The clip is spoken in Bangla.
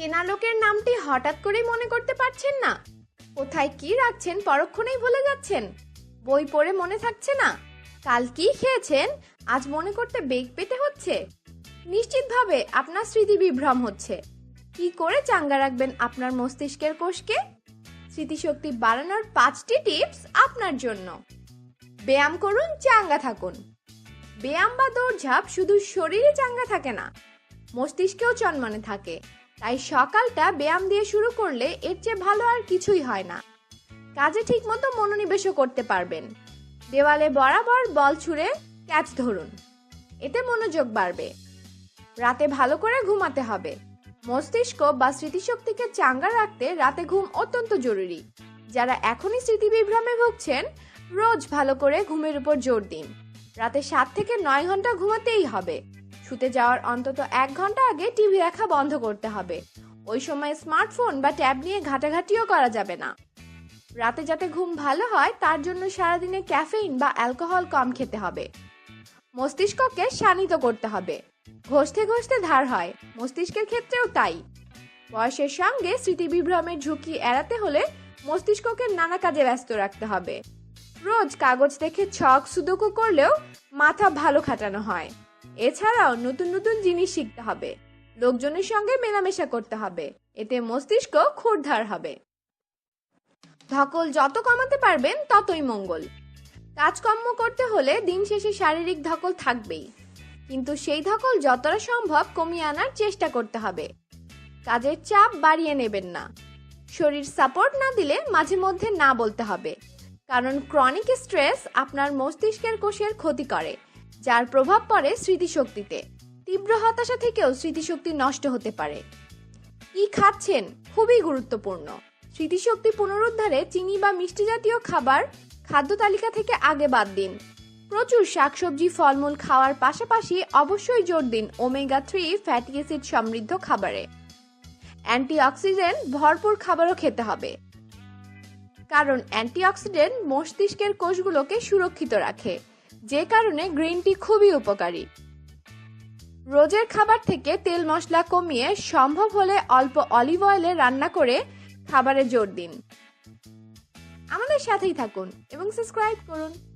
চেনা লোকের নামটি হঠাৎ করেই মনে করতে পারছেন না। কোথায় কি রাখছেন পরক্ষণেই ভুলে যাচ্ছেন। বই পড়ে মনে থাকছে না। কাল কি খেয়েছেন? আজ মনে করতে বেগ পেতে হচ্ছে। নিশ্চিতভাবে আপনার স্মৃতি বিভ্রম হচ্ছে। কি করে চাঙ্গা রাখবেন আপনার মস্তিষ্কের কোষকে? স্মৃতিশক্তি বাড়ানোর পাঁচটি টিপস আপনার জন্য। ব্যায়াম করুন, চাঙ্গা থাকুন। ব্যায়াম বা দৌড়ঝাঁপ শুধু শরীরে চাঙ্গা থাকে না, মস্তিষ্কেও চনমনে থাকে। তাই সকালটা ব্যায়াম দিয়ে শুরু করলে এর চেয়ে ভালো আর কিছুই হয় না। কাজে ঠিকমতো মনোনিবেশও করতে পারবেন। দেওয়ালে বরাবর বল ছুঁড়ে ক্যাচ ধরুন। এতে মনোযোগ বাড়বে। রাতে ভালো করে ঘুমাতে হবে। মস্তিষ্ক বা স্মৃতিশক্তিকে চাঙ্গা রাখতে রাতে ঘুম অত্যন্ত জরুরি। যারা এখনই স্মৃতি বিভ্রমে ভুগছেন, রোজ ভালো করে ঘুমের উপর জোর দিন। রাতে সাত থেকে নয় ঘণ্টা ঘুমাতেই হবে। শুতে যাওয়ার অন্তত এক ঘণ্টা আগে টিভি দেখা বন্ধ করতে হবে। ওই সময় স্মার্টফোন বা ট্যাব নিয়ে ঘাটাঘাটিও করা যাবে না। রাতে যাতে ঘুম ভালো হয়, তার জন্য সারাদিনে ক্যাফেইন বা অ্যালকোহল কম খেতে হবে। মস্তিষ্ককে শানিত করতে হবে। ঘষতে ঘষতে ধার হয়, মস্তিষ্কের ক্ষেত্রেও তাই। বয়সের সঙ্গে স্মৃতিবিভ্রমের ঝুঁকি এড়াতে হলে মস্তিষ্ককে নানা কাজে ব্যস্ত রাখতে হবে। রোজ কাগজ দেখে ছক সুদুকু করলেও মাথা ভালো খাটানো হয়। এছাড়াও নতুন নতুন জিনিস শিখতে হবে। লোকজনের সঙ্গে মেলামেশা করতে হবে। এতে মস্তিষ্ক খুরধার হবে। ধকল যত কমাতে পারবেন, ততই মঙ্গল। কাজকর্ম করতে হলে দিন শেষে শারীরিক ধকল থাকবেই। কিন্তু সেই ধকল যতটা সম্ভব কমিয়ে আনার চেষ্টা করতে হবে। কাজের চাপ বাড়িয়ে নেবেন না। শরীর সাপোর্ট না দিলে মাঝে মধ্যে না বলতে হবে। কারণ ক্রনিক স্ট্রেস আপনার মস্তিষ্কের কোষের ক্ষতি করে। যার প্রভাব পড়ে স্মৃতিশক্তিতে। তীব্র হতাশা থেকেও স্মৃতিশক্তি নষ্ট হতে পারে। কি খাচ্ছেন? খুবই গুরুত্বপূর্ণ। স্মৃতিশক্তি পুনরুদ্ধারে চিনি বা মিষ্টি জাতীয় খাবার খাদ্য তালিকা থেকে আগে বাদ দিন। প্রচুর শাকসবজি, ফলমূল খাওয়ার পাশাপাশি অবশ্যই জোর দিন ওমেগা থ্রি ফ্যাটি অ্যাসিড সমৃদ্ধ খাবারে। অ্যান্টিঅক্সিডেন্ট ভরপুর খাবারও খেতে হবে। কারণ অ্যান্টিঅক্সিডেন্ট মস্তিষ্কের কোষগুলোকে সুরক্ষিত রাখে। যে কারণে গ্রিন টি খুবই উপকারী। রোজের খাবার থেকে তেল মশলা কমিয়ে সম্ভব হলে অল্প অলিভ অয়েলে রান্না করে খাবারে জোর দিন। আমাদের সাথেই থাকুন এবং সাবস্ক্রাইব করুন।